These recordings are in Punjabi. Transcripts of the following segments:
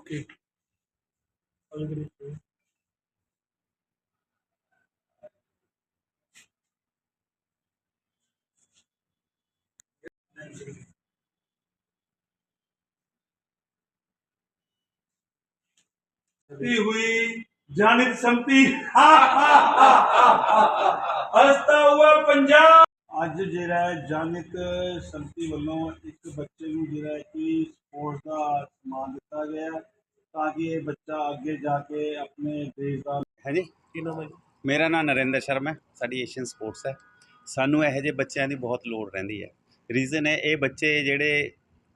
ਓਕੇ ती हुई जानित समती हंसता हुआ पंजाब ਅੱਜ ਜਿਹੜਾ ਹੈ ਜਾਨਿਤ ਸੰਮਤੀ ਵੱਲੋਂ ਇੱਕ ਬੱਚੇ ਨੂੰ ਜਿਹੜਾ ਹੈ ਕਿ ਸਪੋਰਟਸ ਦਾ ਸਮਾਨ ਦਿੱਤਾ ਗਿਆ ਹੈ ਤਾਂ ਕਿ ਇਹ ਬੱਚਾ ਅੱਗੇ ਜਾ ਕੇ ਆਪਣੇ ਦੇਸ਼ ਦਾ ਹੈ ਜੀ ਕੀ ਨਾਮ ਹੈ ਜੀ? ਮੇਰਾ ਨਾਮ ਨਰਿੰਦਰ ਸ਼ਰਮਾ ਹੈ। ਸਾਡੀ ਏਸ਼ੀਅਨ ਸਪੋਰਟਸ ਹੈ। ਸਾਨੂੰ ਇਹੋ ਜਿਹੇ ਬੱਚਿਆਂ ਦੀ ਬਹੁਤ ਲੋੜ ਰਹਿੰਦੀ ਹੈ। ਰੀਜ਼ਨ ਹੈ ਇਹ ਬੱਚੇ ਜਿਹੜੇ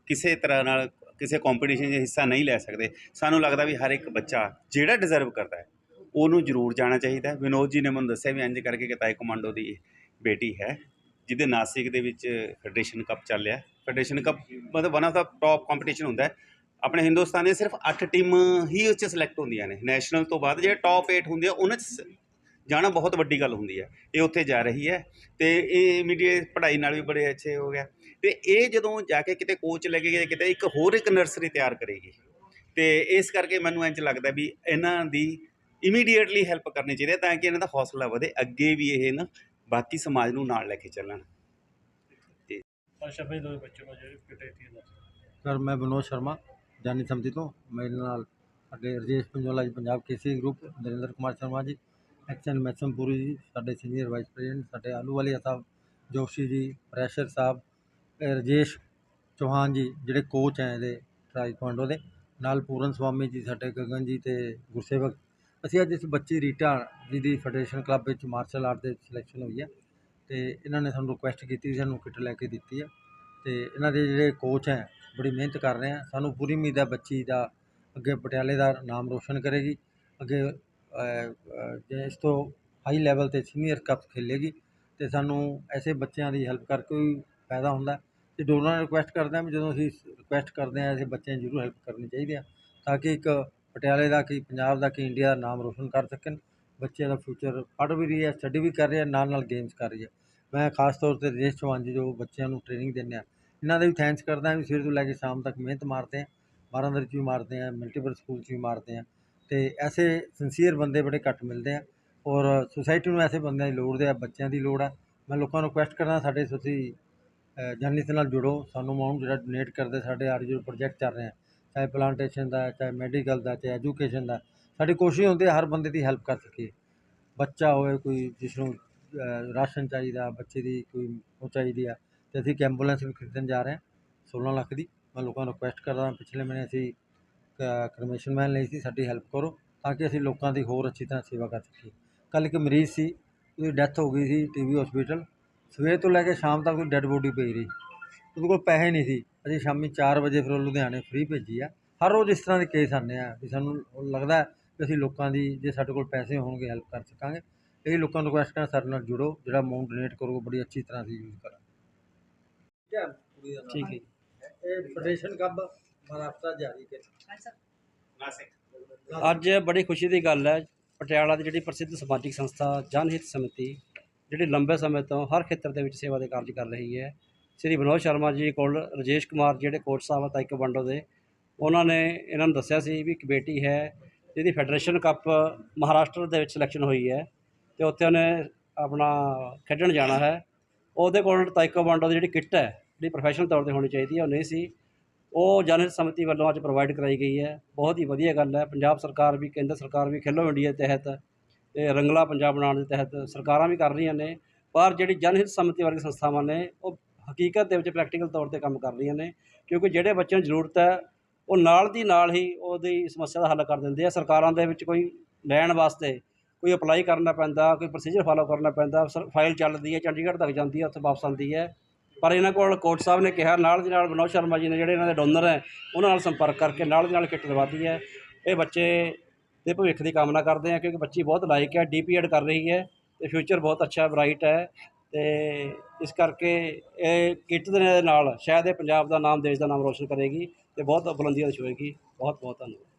ਕਿਸੇ ਤਰ੍ਹਾਂ ਨਾਲ ਕਿਸੇ ਕੰਪੀਟੀਸ਼ਨ 'ਚ ਹਿੱਸਾ ਨਹੀਂ ਲੈ ਸਕਦੇ। ਸਾਨੂੰ ਲੱਗਦਾ ਵੀ ਹਰ ਇੱਕ ਬੱਚਾ ਜਿਹੜਾ ਡਿਜ਼ਰਵ ਕਰਦਾ ਹੈ ਉਹਨੂੰ ਜ਼ਰੂਰ ਜਾਣਾ ਚਾਹੀਦਾ ਹੈ। ਵਿਨੋਦ ਜੀ ਨੇ ਮੈਨੂੰ ਦੱਸਿਆ ਵੀ ਇੰਜ ਕਰਕੇ ਕਿ ਤਾਈ ਕਮਾਂਡੋ ਦੀ ਬੇਟੀ ਹੈ ਜਿਹਦੇ ਨਾਸਿਕ ਦੇ ਵਿੱਚ ਫੈਡਰੇਸ਼ਨ ਕੱਪ ਚੱਲਿਆ ਫੈਡਰੇਸ਼ਨ ਕੱਪ ਮਤਲਬ ਵਨ ਆਫ ਦਾ ਟੌਪ ਕੰਪੀਟੀਸ਼ਨ ਹੁੰਦਾ ਹੈ। ਆਪਣੇ ਹਿੰਦੁਸਤਾਨ ਦੇ ਸਿਰਫ 8 ਟੀਮ ਹੀ ਉਸ 'ਚ ਸਿਲੈਕਟ ਹੁੰਦੀਆਂ ਨੇ। ਨੈਸ਼ਨਲ ਤੋਂ ਬਾਅਦ ਜਿਹੜੇ ਟੌਪ 8 ਹੁੰਦੇ ਆ ਉਹਨਾਂ 'ਚ ਸ- ਜਾਣਾ ਬਹੁਤ ਵੱਡੀ ਗੱਲ ਹੁੰਦੀ ਹੈ ਇਹ ਉੱਥੇ ਜਾ ਰਹੀ ਹੈ ਤੇ ਇਹ ਇਮੀਡੀਏਟ ਪੜ੍ਹਾਈ ਨਾਲ ਵੀ ਬੜੇ ਅੱਛੇ ਹੋ ਗਿਆ। ਤੇ ਇਹ ਜਦੋਂ ਜਾ ਕੇ ਕਿਤੇ ਕੋਚ ਲੈ ਕੇ ਗਏ ਕਿਤੇ ਇੱਕ ਹੋਰ ਇੱਕ ਨਰਸਰੀ ਤਿਆਰ ਕਰੇਗੀ। ਤੇ ਇਸ ਕਰਕੇ ਮੈਨੂੰ ਇੰਝ ਲੱਗਦਾ ਵੀ ਇਹਨਾਂ ਦੀ ਇਮੀਡੀਏਟਲੀ ਹੈਲਪ ਕਰਨੀ ਚਾਹੀਦੀ ਹੈ ਤਾਂ ਕਿ ਇਹਨਾਂ ਦਾ ਹੌਸਲਾ ਵਧੇ ਅੱਗੇ ਵੀ ਇਹ ਨਾ ਬਾਕੀ ਸਮਾਜ ਨੂੰ ਨਾਲ ਲੈ ਕੇ ਚੱਲਣ। ਅੱਛਾ ਭਾਈ ਦੋ ਬੱਚੇ ਨੂੰ ਜਿਹੜੇ ਕਿਤੇ ਸੀ ਨਾ ਸਰ ਮੈਂ ਵਿਨੋਦ ਸ਼ਰਮਾ। ਜਾਨੀ ਸਮਝੀ ਤੋਂ। ਮੇਰੇ ਨਾਲ ਸਾਡੇ Rajesh Panjola ji, Punjab KC group, Narinder Kumar Sharma ji, action ਮੈਸਮਪੁਰੀ ਜੀ, ਸਾਡੇ ਸੀਨੀਅਰ ਵਾਈਸ ਪ੍ਰੈਜ਼ੀਡੈਂਟ, ਸਾਡੇ ਆਲੂ ਵਾਲੀਆ ਸਾਹਿਬ, ਜੋਸ਼ੀ ਜੀ, ਪ੍ਰੈਸ਼ਰ ਸਾਹਿਬ, ਇਹ ਰਜੇਸ਼ ਚੌਹਾਨ ਜੀ, ਜਿਹੜੇ ਕੋਚ ਹੈ ਇਹਦੇ ਟਾਈਕਵਾਂਡੋ ਦੇ। ਨਾਲ ਪੂਰਨ ਸਵਾਮੀ ਜੀ, ਸਾਡੇ ਗਗਨ ਜੀ ਤੇ ਗੁਰਸੇਵਕ। ਅਸੀਂ ਅੱਜ ਇਸ ਬੱਚੀ ਰੀਟਾ ਜੀ ਦੀ ਫੈਡਰੇਸ਼ਨ ਕਲੱਬ ਵਿੱਚ ਮਾਰਸ਼ਲ ਆਰਟ ਦੇ ਸਿਲੈਕਸ਼ਨ ਹੋਈ ਹੈ ਤੇ ਇਹਨਾਂ ਨੇ ਸਾਨੂੰ ਰਿਕੁਐਸਟ ਕੀਤੀ ਸੀ ਸਾਨੂੰ ਕਿੱਟ ਲੈ ਕੇ ਦਿੱਤੀ ਹੈ। ਤੇ ਇਹਨਾਂ ਦੇ ਜਿਹੜੇ ਕੋਚ ਹੈ ਬੜੀ ਮਿਹਨਤ ਕਰ ਰਹੇ ਹਾਂ। ਸਾਨੂੰ ਪੂਰੀ ਉਮੀਦ ਹੈ ਬੱਚੀ ਦਾ ਅੱਗੇ ਪਟਿਆਲੇ ਦਾ ਨਾਮ ਰੋਸ਼ਨ ਕਰੇਗੀ। ਅੱਗੇ ਇਸ ਤੋਂ ਹਾਈ ਲੈਵਲ ਤੇ ਸੀਨੀਅਰ ਕੱਪ ਖੇਲੇਗੀ ਅਤੇ ਸਾਨੂੰ ਐਸੇ ਬੱਚਿਆਂ ਦੀ ਹੈਲਪ ਕਰਕੇ ਵੀ ਫਾਇਦਾ ਹੁੰਦਾ। ਅਤੇ ਦੋਨਾਂ ਨੂੰ ਰਿਕੁਐਸਟ ਕਰਦੇ ਹਾਂ ਵੀ ਜਦੋਂ ਅਸੀਂ ਰਿਕੁਐਸਟ ਕਰਦੇ ਹਾਂ, ਐਸੇ ਬੱਚਿਆਂ ਦੀ ਜ਼ਰੂਰ ਹੈਲਪ ਕਰਨੀ ਚਾਹੀਦੀ ਆ ਤਾਂ ਕਿ ਇੱਕ ਪਟਿਆਲੇ ਦਾ ਕਿ, ਪੰਜਾਬ ਦਾ ਕਿ ਇੰਡੀਆ ਦਾ ਨਾਮ ਰੋਸ਼ਨ ਕਰ ਸਕਣ। ਬੱਚਿਆਂ ਦਾ ਫਿਊਚਰ ਪੜ੍ਹ ਵੀ ਰਹੀ ਹੈ ਸਟੱਡੀ ਵੀ ਕਰ ਰਹੀ ਹੈ ਨਾਲ ਨਾਲ ਗੇਮਸ ਕਰ ਰਹੀ ਹੈ। ਮੈਂ ਖਾਸ ਤੌਰ ਤੇ ਰਜੇਸ਼ ਚੌਹਾਨ ਜੀ, ਜੋ ਬੱਚਿਆਂ ਨੂੰ ਟ੍ਰੇਨਿੰਗ ਦਿੰਦੇ ਆ ਇਹਨਾਂ ਦਾ ਵੀ ਥੈਂਕਸ ਕਰਦਾ ਹਾਂ ਵੀ ਸਵੇਰ ਤੋਂ ਲੈ ਕੇ ਸ਼ਾਮ ਤੱਕ ਮਿਹਨਤ ਮਾਰਦੇ ਆ ਬਾਰਾਂਦਰ ਵਿੱਚ ਵੀ ਮਾਰਦੇ ਆ ਮਲਟੀਪਲ ਸਕੂਲ 'ਚ ਵੀ ਮਾਰਦੇ ਆ ਅਤੇ ਐਸੇ ਸਿੰਸੀਅਰ ਬੰਦੇ ਬੜੇ ਘੱਟ ਮਿਲਦੇ ਆ ਔਰ ਸੁਸਾਇਟੀ ਨੂੰ ਐਸੇ ਬੰਦਿਆਂ ਦੀ ਲੋੜ ਦੇ ਆ, ਬੱਚਿਆਂ ਦੀ ਲੋੜ ਆ। ਮੈਂ ਲੋਕਾਂ ਨੂੰ ਰਿਕੁਐਸਟ ਕਰਦਾ ਸਾਡੇ ਤੁਸੀਂ ਜਰਨਲਿਸਟ ਨਾਲ ਜੁੜੋ, ਸਾਨੂੰ ਅਮਾਊਂਟ ਜਿਹੜਾ ਡੋਨੇਟ ਕਰਦੇ ਸਾਡੇ ਆਰ ਜੋ ਪ੍ਰੋਜੈਕਟ ਚੱਲ ਰਹੇ ਆ ਚਾਹੇ ਪਲਾਂਟੇਸ਼ਨ ਦਾ, ਚਾਹੇ ਮੈਡੀਕਲ ਦਾ, ਚਾਹੇ ਐਜੂਕੇਸ਼ਨ ਦਾ, ਸਾਡੀ ਕੋਸ਼ਿਸ਼ ਹੁੰਦੀ ਹੈ ਹਰ ਬੰਦੇ ਦੀ ਹੈਲਪ ਕਰ ਸਕੀਏ। ਬੱਚਾ ਹੋਵੇ ਕੋਈ ਜਿਸ ਨੂੰ ਰਾਸ਼ਨ ਚਾਹੀਦਾ, ਬੱਚੇ ਦੀ ਕੋਈ ਉਹ ਚਾਹੀਦੀ ਆ ਤੇ ਅਸੀਂ ਇੱਕ ਐਂਬੂਲੈਂਸ ਵੀ ਖਰੀਦਣ ਜਾ ਰਹੇ ਹਾਂ 16 ਲੱਖ ਦੀ। ਮੈਂ ਲੋਕਾਂ ਨੂੰ ਰਿਕੁਐਸਟ ਕਰਦਾ ਪਿਛਲੇ ਮਹੀਨੇ ਅਸੀਂ ਕਰਮੇਸ਼ਨ ਮੈਨ ਲਈ ਸੀ, ਸਾਡੀ ਹੈਲਪ ਕਰੋ ਤਾਂ ਕਿ ਅਸੀਂ ਲੋਕਾਂ ਦੀ ਹੋਰ ਅੱਛੀ ਤਰ੍ਹਾਂ ਸੇਵਾ ਕਰ ਸਕੀਏ। ਕੱਲ੍ਹ ਇੱਕ ਮਰੀਜ਼ ਸੀ, ਉਹਦੀ ਡੈਥ ਹੋ ਗਈ ਸੀ ਟੀਵੀ ਹਸਪੀਟਲ ਸਵੇਰ ਤੋਂ ਲੈ ਕੇ ਸ਼ਾਮ ਤੱਕ ਉਹਦੀ ਡੈੱਡ ਬੋਡੀ ਪਈ ਰਹੀ। ਉਹਦੇ ਕੋਲ ਪੈਸੇ ਨਹੀਂ ਸੀ। ਅਸੀਂ ਸ਼ਾਮੀ 4 ਵਜੇ ਫਿਰ ਉਹ ਲੁਧਿਆਣੇ ਫ੍ਰੀ ਭੇਜੀ ਆ। ਹਰ ਰੋਜ਼ ਇਸ ਤਰ੍ਹਾਂ ਦੇ ਕੇਸ ਆਉਂਦੇ ਆ ਵੀ ਸਾਨੂੰ ਲੱਗਦਾ ਹੈ ਕਿ ਅਸੀਂ ਲੋਕਾਂ ਦੀ, ਜੇ ਸਾਡੇ ਕੋਲ ਪੈਸੇ ਹੋਣਗੇ ਹੈਲਪ ਕਰ ਸਕਾਂਗੇ। ਇਹ ਲੋਕਾਂ ਨੂੰ ਰਿਕੁਐਸਟ ਕਰਾਂ ਸਾਡੇ ਨਾਲ ਜੁੜੋ। ਜਿਹੜਾ ਅਮਾਊਂਟ ਡੋਨੇਟ ਕਰੋਗੇ, ਬੜੀ ਅੱਛੀ ਤਰ੍ਹਾਂ ਅਸੀਂ ਯੂਜ਼ ਕਰਾਂਗੇ। ਠੀਕ ਹੈ ਇਹ ਫੈਡਰੇਸ਼ਨ ਕੱਪ ਮਹਾਰਾਸ਼ਟਰ ਜਾਰੀ ਕੇ ਅੱਜ ਬੜੀ ਖੁਸ਼ੀ ਦੀ ਗੱਲ ਹੈ ਪਟਿਆਲਾ ਦੀ ਜਿਹੜੀ ਪ੍ਰਸਿੱਧ ਸਮਾਜਿਕ ਸੰਸਥਾ ਜਨਹਿਤ ਸਮਿਤੀ ਜਿਹੜੀ ਲੰਬੇ ਸਮੇਂ ਤੋਂ ਹਰ ਖੇਤਰ ਦੇ ਵਿੱਚ ਸੇਵਾ ਦੇ ਕਾਰਜ ਕਰ ਰਹੀ ਹੈ ਸ੍ਰੀ ਵਿਨੋਦ ਸ਼ਰਮਾ ਜੀ ਕੋਲ ਰਜੇਸ਼ ਕੁਮਾਰ ਜਿਹੜੇ ਕੋਚ ਸਾਹਿਬ ਆ ਤਾਈਕਵਾਂਡੋ ਦੇ ਉਹਨਾਂ ਨੇ ਇਹਨਾਂ ਨੂੰ ਦੱਸਿਆ ਸੀ ਵੀ ਇੱਕ ਬੇਟੀ ਹੈ ਜਿਹਦੀ ਫੈਡਰੇਸ਼ਨ ਕੱਪ ਮਹਾਰਾਸ਼ਟਰ ਦੇ ਵਿੱਚ ਸਿਲੈਕਸ਼ਨ ਹੋਈ ਹੈ ਤੇ ਉੱਥੇ ਉਹਨੇ ਆਪਣਾ ਖੇਡਣ ਜਾਣਾ ਹੈ। ਉਹਦੇ ਕੋਲ ਤਾਈਕਵਾਂਡੋ ਦੀ ਜਿਹੜੀ ਕਿੱਟ ਹੈ ਜਿਹੜੀ ਪ੍ਰੋਫੈਸ਼ਨਲ ਤੌਰ ਤੇ ਹੋਣੀ ਚਾਹੀਦੀ ਹੈ ਉਹ ਨਹੀਂ ਸੀ। ਉਹ ਜਨਹਿਤ ਸਮਿਤੀ ਵੱਲੋਂ ਅੱਜ ਪ੍ਰੋਵਾਈਡ ਕਰਾਈ ਗਈ ਹੈ। ਬਹੁਤ ਹੀ ਵਧੀਆ ਗੱਲ ਹੈ। ਪੰਜਾਬ ਸਰਕਾਰ ਵੀ, ਕੇਂਦਰ ਸਰਕਾਰ ਵੀ ਖੇਲੋ ਇੰਡੀਆ ਦੇ ਤਹਿਤ ਤੇ ਰੰਗਲਾ ਪੰਜਾਬ ਬਣਾਉਣ ਦੇ ਤਹਿਤ ਸਰਕਾਰਾਂ ਵੀ ਕਰ ਰਹੀਆਂ ਨੇ। ਪਰ ਜਿਹੜੀ ਜਨਹਿਤ ਸਮਿਤੀ ਵਰਗੀ ਸੰਸਥਾਵਾਂ ਨੇ, ਉਹ ਹਕੀਕਤ ਦੇ ਵਿੱਚ ਪ੍ਰੈਕਟੀਕਲ ਤੌਰ ਤੇ ਕੰਮ ਕਰ ਰਹੀਆਂ ਨੇ। ਕਿਉਂਕਿ ਜਿਹੜੇ ਬੱਚਿਆਂ ਨੂੰ ਜ਼ਰੂਰਤ ਹੈ, ਉਹ ਨਾਲ ਦੀ ਨਾਲ ਹੀ ਉਹਦੀ ਸਮੱਸਿਆ ਦਾ ਹੱਲ ਕਰ ਦਿੰਦੇ ਆ। ਸਰਕਾਰਾਂ ਦੇ ਵਿੱਚ ਕੋਈ ਲੈਣ ਵਾਸਤੇ ਕੋਈ ਅਪਲਾਈ ਕਰਨਾ ਪੈਂਦਾ, ਕੋਈ ਪ੍ਰੋਸੀਜਰ ਫਾਲੋ ਕਰਨਾ ਪੈਂਦਾ, ਫਾਈਲ ਚੱਲਦੀ ਹੈ, ਚੰਡੀਗੜ੍ਹ ਤੱਕ ਜਾਂਦੀ ਹੈ, ਉੱਥੇ ਵਾਪਸ ਆਉਂਦੀ ਹੈ। ਪਰ ਇਹਨਾਂ ਕੋਲ ਕੋਚ ਸਾਹਿਬ ਨੇ ਕਿਹਾ, ਨਾਲ ਦੀ ਨਾਲ ਵਿਨੋਦ ਸ਼ਰਮਾ ਜੀ ਨੇ ਜਿਹੜੇ ਇਹਨਾਂ ਦੇ ਡੋਨਰ ਹੈ, ਉਹਨਾਂ ਨਾਲ ਸੰਪਰਕ ਕਰਕੇ ਨਾਲ ਦੀ ਨਾਲ ਕਿੱਟ ਲਵਾਤੀ ਹੈ। ਇਹ ਬੱਚੇ ਦੇ ਭਵਿੱਖ ਦੀ ਕਾਮਨਾ ਕਰਦੇ ਆ ਕਿਉਂਕਿ ਬੱਚੀ ਬਹੁਤ ਲਾਇਕ ਹੈ ਡੀਪੀਐਡ ਕਰ ਰਹੀ ਹੈ ਤੇ ਫਿਊਚਰ ਬਹੁਤ ਅੱਛਾ, ਬ੍ਰਾਈਟ ਹੈ ਤੇ ਇਸ ਕਰਕੇ ਇਹ ਕਿੱਟ ਦੇ ਨਾਲ ਸ਼ਾਇਦ ਇਹ ਪੰਜਾਬ ਦਾ ਨਾਮ, ਦੇਸ਼ ਦਾ ਨਾਮ ਰੋਸ਼ਨ ਕਰੇਗੀ ਤੇ ਬਹੁਤ ਬੁਲੰਦੀਆਂ ਛੂਏਗੀ। ਬਹੁਤ ਬਹੁਤ ਧੰਨਵਾਦ।